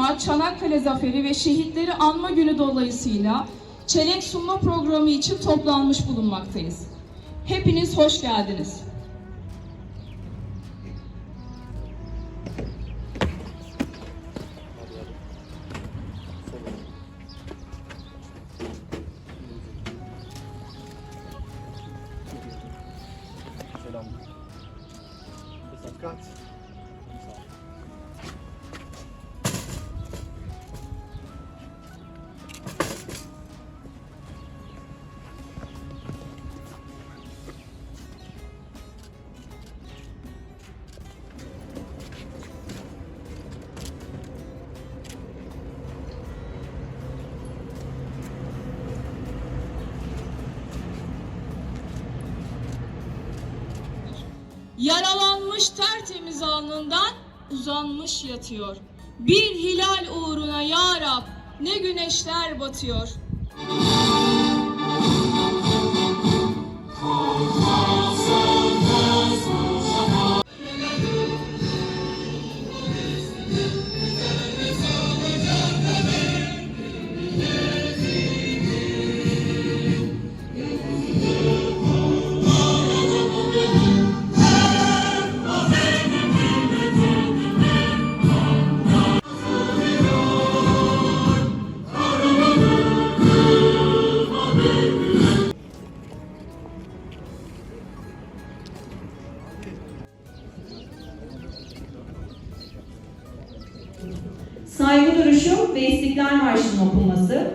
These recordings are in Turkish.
Mart Çanakkale Zaferi ve Şehitleri Anma Günü dolayısıyla çelenk sunma programı için toplanmış bulunmaktayız. Hepiniz hoş geldiniz. Selam. Dikkat. Yaralanmış tertemiz alnından uzanmış yatıyor. Bir hilal uğruna ya Rab ne güneşler batıyor. Saygı duruşu ve İstiklal Marşı'nın okunması.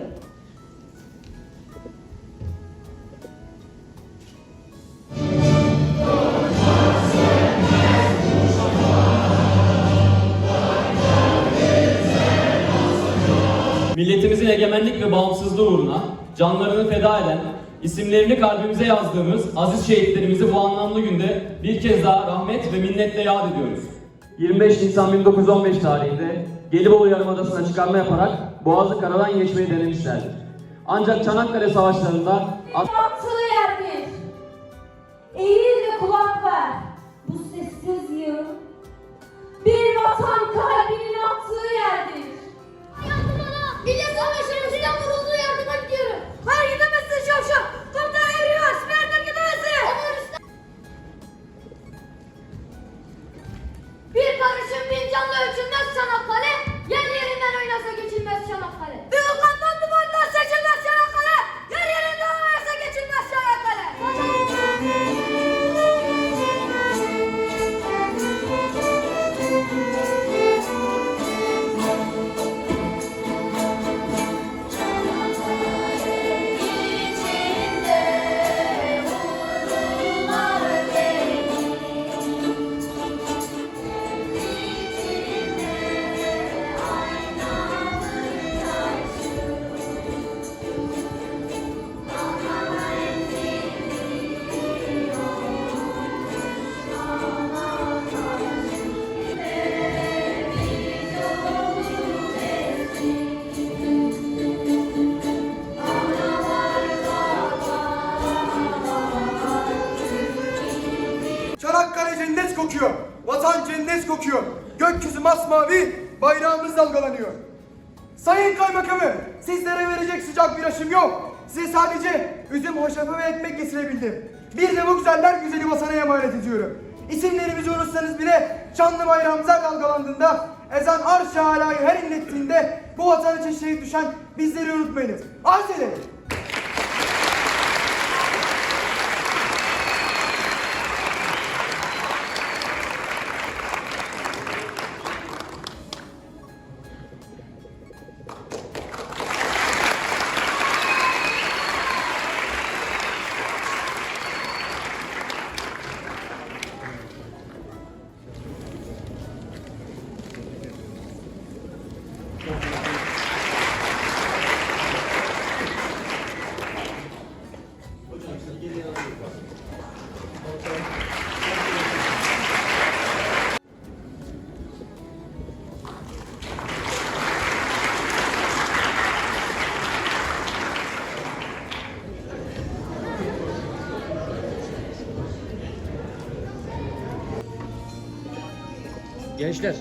Milletimizin egemenlik ve bağımsızlığı uğruna canlarını feda eden, isimlerini kalbimize yazdığımız aziz şehitlerimizi bu anlamlı günde bir kez daha rahmet ve minnetle yad ediyoruz. 25 Nisan 1915 tarihinde Gelibolu Yarımadası'na çıkarma yaparak Boğazı karadan geçmeyi denemişlerdir. Ancak Çanakkale Savaşları'nda attığı yerdir. Eğil cennet kokuyor. Vatan cennet kokuyor. Gökyüzü masmavi, bayrağımız dalgalanıyor. Sayın Kaymakamı, sizlere verecek sıcak bir aşım yok. Size sadece üzüm, hoşafı ve ekmek getirebildim. Bir de bu güzeller güzeli vatana emanet ediyorum. İsimlerimizi unutsanız bile canlı bayrağımıza dalgalandığında ezan arş-ı her inlettiğinde bu vatan için şehit düşen bizleri unutmayınız. Arz ederim. Gençler